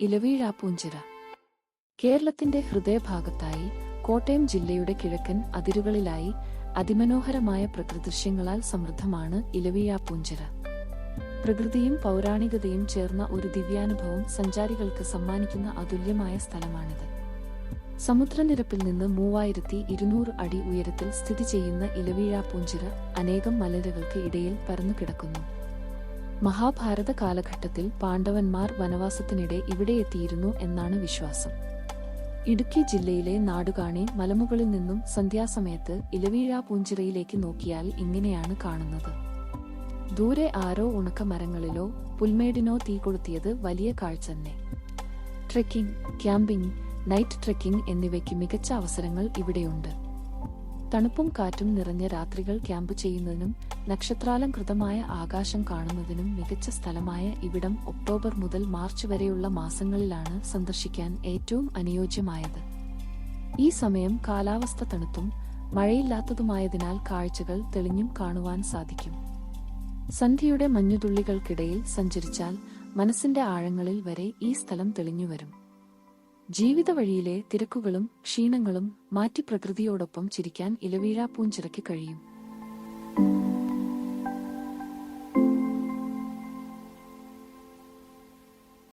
ഇലവീഴാപ്പൂഞ്ചിറ. കേരളത്തിന്റെ ഹൃദയഭാഗത്തായി കോട്ടയം ജില്ലയുടെ കിഴക്കൻ അതിരുകളിലായി അതിമനോഹരമായ പ്രകൃതിദൃശ്യങ്ങളാൽ സമൃദ്ധമാണ് ഇലവീഴാപ്പൂഞ്ചിറ. പ്രകൃതിയും പൗരാണികതയും ചേർന്ന ഒരു ദിവ്യാനുഭവം സഞ്ചാരികൾക്ക് സമ്മാനിക്കുന്ന അതുല്യമായ സ്ഥലമാണിത്. സമുദ്രനിരപ്പിൽ നിന്ന് മൂവായിരത്തി ഇരുന്നൂറ് അടി ഉയരത്തിൽ സ്ഥിതി ചെയ്യുന്ന ഇലവീഴാപ്പൂഞ്ചിറ അനേകം മലരുകൾക്ക് ഇടയിൽ പരന്നുകിടക്കുന്നു. മഹാഭാരത കാലഘട്ടത്തിൽ പാണ്ഡവന്മാർ വനവാസത്തിനിടെ ഇവിടെ എത്തിയിരുന്നു എന്നാണ് വിശ്വാസം. ഇടുക്കി ജില്ലയിലെ നാടുകാണി മലമുകളിൽ നിന്നും സന്ധ്യാസമയത്ത് ഇലവീഴാപ്പൂഞ്ചിറയിലേക്ക് നോക്കിയാൽ ഇങ്ങനെയാണ് കാണുന്നത്. ദൂരെ ആരോ ഉണക്കമരങ്ങളിലോ പുൽമേടിനോ തീ കൊളുത്തിയത് വലിയ കാഴ്ച തന്നെ. ട്രെക്കിംഗ് ക്യാമ്പിംഗ് നൈറ്റ് ട്രെക്കിംഗ് എന്നിവയ്ക്ക് മികച്ച അവസരങ്ങൾ ഇവിടെയുണ്ട്. തണുപ്പും കാറ്റും നിറഞ്ഞ രാത്രികൾ ക്യാമ്പ് ചെയ്യുന്നതിനും നക്ഷത്രാലംകൃതമായ ആകാശം കാണുന്നതിനും മികച്ച സ്ഥലമായ ഇവിടം ഒക്ടോബർ മുതൽ മാർച്ച് വരെയുള്ള മാസങ്ങളിലാണ് സന്ദർശിക്കാൻ ഏറ്റവും അനുയോജ്യമായത്. ഈ സമയം കാലാവസ്ഥ തണുത്തും മഴയില്ലാത്തതുമായതിനാൽ കാഴ്ചകൾ തെളിഞ്ഞും കാണുവാൻ സാധിക്കും. സന്ധ്യയുടെ മഞ്ഞുതുള്ളികൾക്കിടയിൽ സഞ്ചരിച്ചാൽ മനസ്സിന്റെ ആഴങ്ങളിൽ വരെ ഈ സ്ഥലം തെളിഞ്ഞുവരും. ജീവിത വഴിയിലെ തിരക്കുകളും ക്ഷീണങ്ങളും മാറ്റി പ്രകൃതിയോടൊപ്പം ചിരിക്കാൻ ഇലവീഴാപ്പൂഞ്ചിറയ്ക്ക് കഴിയും.